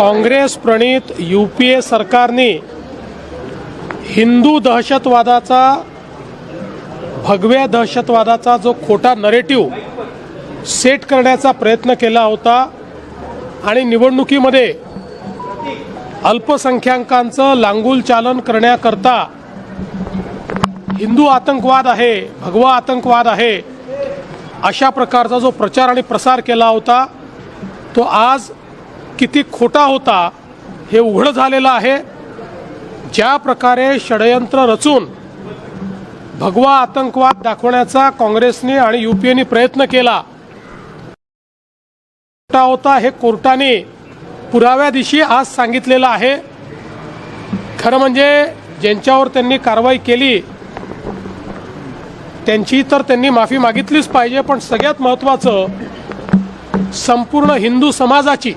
काँग्रेस प्रणित U P A सरकारने हिंदू दहशतवादाचा भगव्या दहशतवादाचा जो खोटा नरेटिव्ह सेट करण्याचा प्रयत्न केला होता आणि निवडणुकीमध्ये अल्पसंख्याकांचं लांगूल चालन करण्याकरता हिंदू आतंकवाद आहे भगवा आतंकवाद आहे अशा प्रकारचा जो प्रचार आणि प्रसार केला होता तो आज किती खोटा होता हे उघड झालेलं आहे. ज्या प्रकारे षडयंत्र रचून भगवा आतंकवाद दाखवण्याचा काँग्रेसने आणि यू पी एने प्रयत्न केला खोटा होता हे कोर्टाने पुराव्या दिवशी आज सांगितलेलं आहे. खरं म्हणजे ज्यांच्यावर त्यांनी कारवाई केली त्यांची तर त्यांनी माफी मागितलीच पाहिजे पण सगळ्यात महत्त्वाचं संपूर्ण हिंदू समाजाची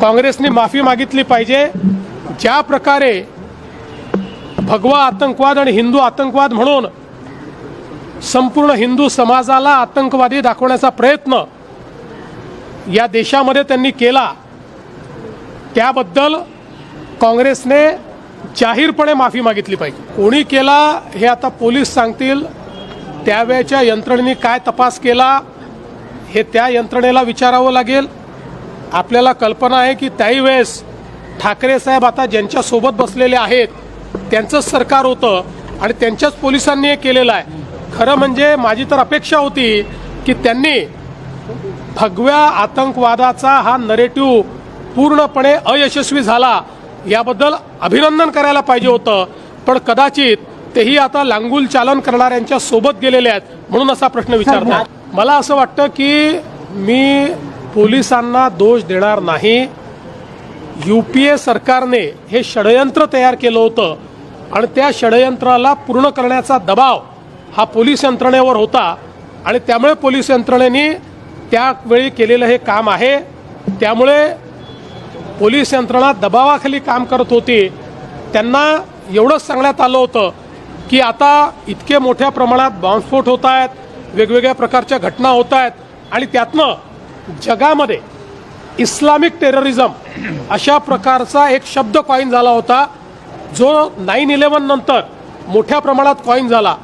काँग्रेसने माफी मागितली पाहिजे. ज्या प्रकारे भगवा आतंकवाद आणि हिंदू आतंकवाद म्हणून संपूर्ण हिंदू समाजाला आतंकवादी दाखवण्याचा प्रयत्न या देशामध्ये त्यांनी केला त्याबद्दल काँग्रेसने जाहीरपणे माफी मागितली पाहिजे. कोणी केला हे आता पोलीस सांगतील. त्यावेळच्या यंत्रणेने काय तपास केला हे त्या यंत्रणेला विचारावं लागेल. आपल्याला कल्पना आहे की त्याही वेळेस ठाकरे साहेब आता ज्यांच्यासोबत बसलेले आहेत त्यांचंच सरकार होतं आणि त्यांच्याच पोलिसांनी हे केलेलं आहे. खरं म्हणजे माझी तर अपेक्षा होती की त्यांनी भगव्या आतंकवादाचा हा नरेटिव्ह पूर्णपणे अयशस्वी झाला याबद्दल अभिनंदन करायला पाहिजे होतं. पण कदाचित तेही आता लांगुल चालन करणाऱ्यांच्या सोबत गेलेले आहेत म्हणून असा प्रश्न विचारतात. मला असं वाटतं की मी पोलिसांना दोष देणार नाही. यू पी ए सरकारने हे षडयंत्र तयार केलं होतं आणि त्या षडयंत्राला पूर्ण करण्याचा दबाव हा पोलीस यंत्रणेवर होता. आणि त्यामुळे पोलीस यंत्रणेने त्यावेळी केलेलं हे काम आहे. त्यामुळे पोलीस यंत्रणा दबावाखाली काम करत होती. त्यांना एवढंच सांगण्यात आलं होतं की आता इतके मोठ्या प्रमाणात बॉम्बस्फोट होत आहेत वेगवेगळ्या प्रकारच्या घटना होत आहेत आणि त्यातनं जगामध्ये इस्लामिक टेररिझम अशा प्रकारचा एक शब्द कॉईन झाला होता जो नाईन इलेवन नंतर मोठ्या प्रमाणात कॉईन झाला.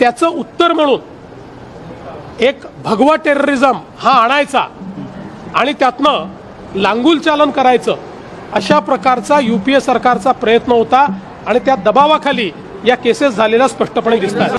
त्याचं उत्तर म्हणून एक भगवा टेररिझम हा आणायचा आणि त्यातनं लांगूल चालन करायचं अशा प्रकारचा यू पी ए सरकारचा प्रयत्न होता आणि त्या दबावाखाली या केसेस झालेल्या स्पष्टपणे दिसतात.